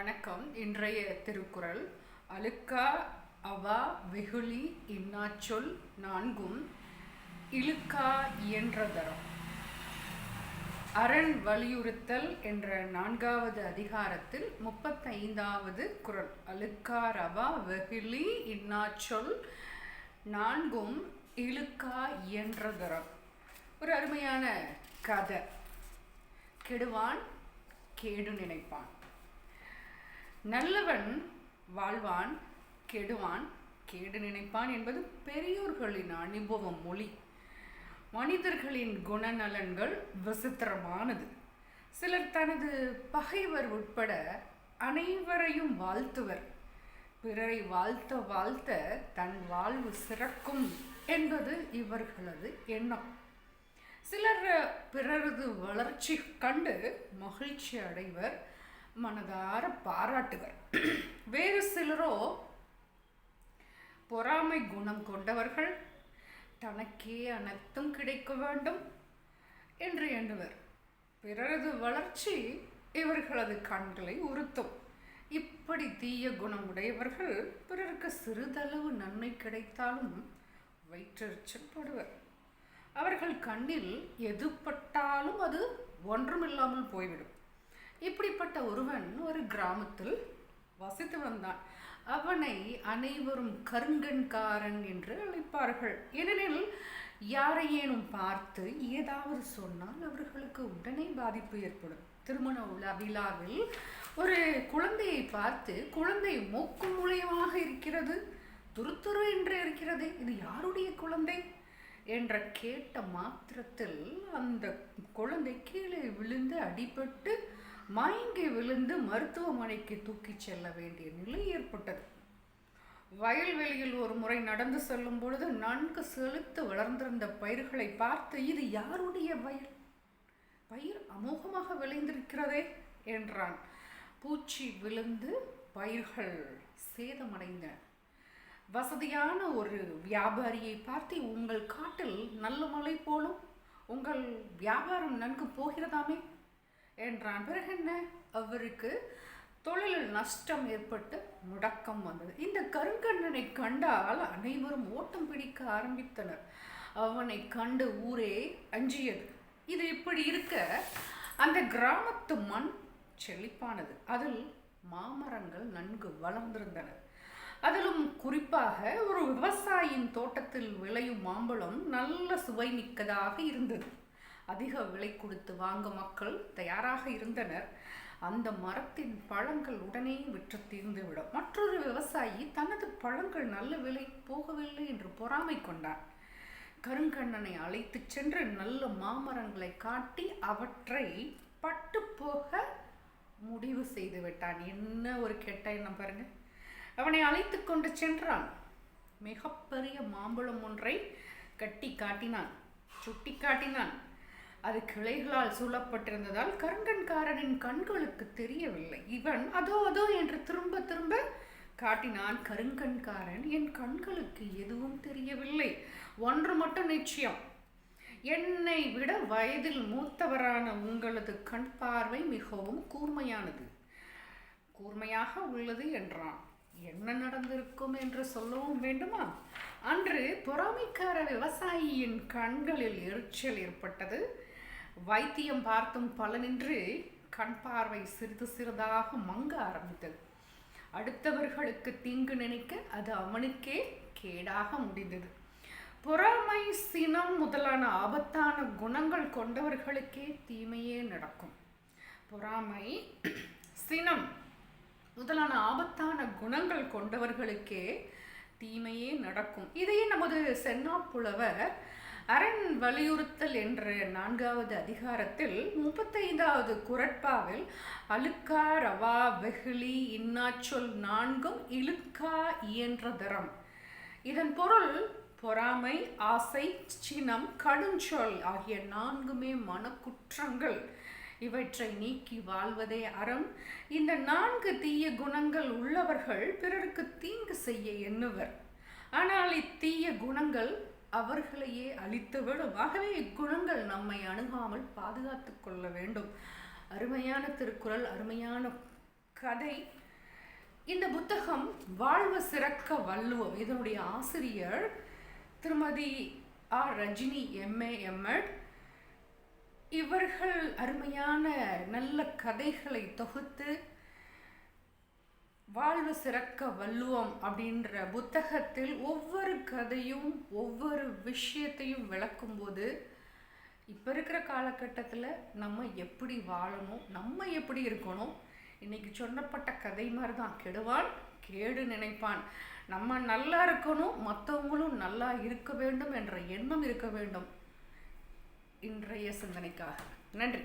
வணக்கம். இன்றைய திருக்குறள் அழுக்கா அவா வெகுளி இன்னாச்சொல் நான்கும் இழுக்கா இயன்றதரம் அரண் வலியுறுத்தல் என்ற நான்காவது அதிகாரத்தில் முப்பத்தைந்தாவது குறள் அழுக்கா ரவா வெகுளி இன்னாச்சொல் நான்கும் இழுக்கா இயன்றதரம் ஒரு அருமையான கதை. கெடுவான் கேடு நினைப்பான். நல்லவன் வாழ்வான் கெடுவான் கேடு நினைப்பான் என்பது பெரியோர்களின் அனுபவம் மொழி. மனிதர்களின் குணநலன்கள் விசித்திரமானது. சிலர் தனது பகைவர் உட்பட அனைவரையும் வாழ்த்துவர். பிறரை வாழ்த்த வாழ்த்த தன் வாழ்வு சிறக்கும் என்பது இவர்களது எண்ணம். சிலர் பிறரது வளர்ச்சி கண்டு மகிழ்ச்சி அடைவர். மனதார பாராட்டுவர் வேறு சிலரோ பொறாமை குணம் கொண்டவர்கள் தனக்கே அனைத்தும் கிடைக்க வேண்டும் என்று எண்ணுவர். பிறரது வளர்ச்சி இவர்களது கண்களை உறுத்தும். இப்படி தீய குணம் உடையவர்கள் பிறருக்கு சிறிதளவு நன்மை கிடைத்தாலும் வயிற்றெரிச்சல்படுவர் அவர்கள் கண்ணில் எதுப்பட்டாலும் அது ஒன்றுமில்லாமல் போய்விடும். இப்படிப்பட்ட ஒருவன் ஒரு கிராமத்தில் வசித்து வந்தான். அவனை அனைவரும் கருங்கண்காரன் என்று அழைப்பார்கள். ஏனெனில் யாரையேனும் பார்த்து ஏதாவது சொன்னால் அவர்களுக்கு உடனே பாதிப்பு ஏற்படும். திருமண உலா விழாவில் ஒரு குழந்தையை பார்த்து குழந்தை மூக்கு மூலியமாக இருக்கிறது துருத்துரு என்று இருக்கிறது இது யாருடைய குழந்தை? என்ற கேட்ட மாத்திரத்தில் அந்த குழந்தை கீழே விழுந்து அடிபட்டு மயங்கி விழுந்து மருத்துவமனைக்கு தூக்கிச் செல்ல வேண்டிய நிலை ஏற்பட்டது. வயல்வெளியில் ஒரு முறை நடந்து செல்லும் பொழுது நன்கு செலுத்து வளர்ந்திருந்த பயிர்களை பார்த்து இது யாருடைய வயல்? பயிர் அமோகமாக விளைந்திருக்கிறதே என்றான். பூச்சி விழுந்து பயிர்கள் சேதமடைந்தன வசதியான ஒரு வியாபாரியை பார்த்து உங்கள் காட்டில் நல்ல மழை போலும் உங்கள் வியாபாரம் நன்கு போகிறதாமே? என்றான். பிறகு என்ன? அவருக்கு தொழிலில் நஷ்டம் ஏற்பட்டு முடக்கம் வந்தது. இந்த கருங்கண்ணனை கண்டால் அனைவரும் ஓட்டம் பிடிக்க ஆரம்பித்தனர். அவனை கண்டு ஊரே அஞ்சியது. இது இப்படி இருக்க அந்த கிராமத்து மண் செழிப்பானது. அதில் மாமரங்கள் நன்கு வளர்ந்திருந்தன. அதிலும் குறிப்பாக ஒரு விவசாயியின் தோட்டத்தில் விளையும் மாம்பழம் நல்ல சுவை மிக்கதாக இருந்தது. அதிக விலை கொடுத்து வாங்க மக்கள் தயாராக இருந்தனர். அந்த மரத்தின் பழங்கள் உடனே விற்று தீர்ந்துவிடும். மற்றொரு விவசாயி தனது பழங்கள் நல்ல விலை போகவில்லை என்று பொறாமை கொண்டான். கருங்கண்ணனை அழைத்துச் சென்று நல்ல மாமரங்களை காட்டி அவற்றை பட்டு போக முடிவு செய்து விட்டான். என்ன ஒரு கெட்ட எண்ணம் பாருங்க. அவனை அழைத்து கொண்டு சென்றான். மிகப்பெரிய மாம்பழம் ஒன்றை கட்டி காட்டினான். சுட்டி காட்டினான். அது கிளைகளால் சூழப்பட்டிருந்ததால் கருங்கண்காரனின் கண்களுக்கு தெரியவில்லை. இவன் அதோ அதோ என்று திரும்ப திரும்ப காட்டினான் கருங்கண்காரன். என் கண்களுக்கு எதுவும் தெரியவில்லை. ஒன்று மட்டும் நிச்சயம். என்னை விட வயதில் மூத்தவரான உங்களது கண் பார்வை மிகவும் கூர்மையானது. கூர்மையாக உள்ளது என்றான். என்ன நடந்திருக்கும் என்று சொல்லவும் வேண்டுமா? அன்று பொறாமைக்கார விவசாயியின் கண்களில் எரிச்சல் ஏற்பட்டது. வைத்தியம் பார்த்தும் பலனின்றி கண் பார்வை சிறிது சிறிதாக மங்க ஆரம்பித்தது. அடுத்தவர்களுக்கு தீங்கு நினைக்க அது அவனுக்கே கேடாக முடிந்தது. பொறாமை சினம் முதலான ஆபத்தான குணங்கள் கொண்டவர்களுக்கே தீமையே நடக்கும். பொறாமை சினம் முதலான ஆபத்தான குணங்கள் கொண்டவர்களுக்கே தீமையே நடக்கும். இதையே நமது சென்னாப்புலவர் அரண் வலியுறுத்தல் என்ற நான்காவது அதிகாரத்தில் முப்பத்தைந்தாவது குரட்பாவில் அழுக்கா ரவா வெகுளி இன்னாச்சொல் நான்கும் இழுக்கா இயன்ற தரம். இதன் பொருள் பொறாமை ஆசை சினம் கடுஞ்சொல் ஆகிய நான்குமே மனக்குற்றங்கள். இவற்றை நீக்கி வாழ்வதே அறம். இந்த நான்கு தீய குணங்கள் உள்ளவர்கள் பிறருக்கு தீங்கு செய்ய எண்ணுவர். ஆனால் இத்தீய குணங்கள் அவர்களையே அழித்துவிடும் ஆகவே இக்குணங்கள் நம்மை அணுகாமல் பாதுகாத்து கொள்ள வேண்டும். அருமையான திருக்குறள் அருமையான கதை. இந்த புத்தகம் வாழ்வு சிறக்க வள்ளுவம். இதனுடைய ஆசிரியர் திருமதி ஆர். ரஜினி எம்ஏ எம்எட் இவர்கள் அருமையான நல்ல கதைகளை தொகுத்து வாழ்வு சிறக்க வள்ளுவம் அப்படின்ற புத்தகத்தில் ஒவ்வொரு கதையும் ஒவ்வொரு விஷயத்தையும் விளக்கும்போது இப்போ இருக்கிற காலகட்டத்தில் நம்ம எப்படி வாழணும் நம்ம எப்படி இருக்கணும் இன்னைக்கு சொன்னப்பட்ட கதை மாதிரி தான் கெடுவான் கேடு நினைப்பான். நம்ம நல்லா இருக்கணும் மற்றவங்களும் நல்லா இருக்க வேண்டும் என்ற எண்ணம் இருக்க வேண்டும். இன்றைய சிந்தனைக்காக. நன்றி.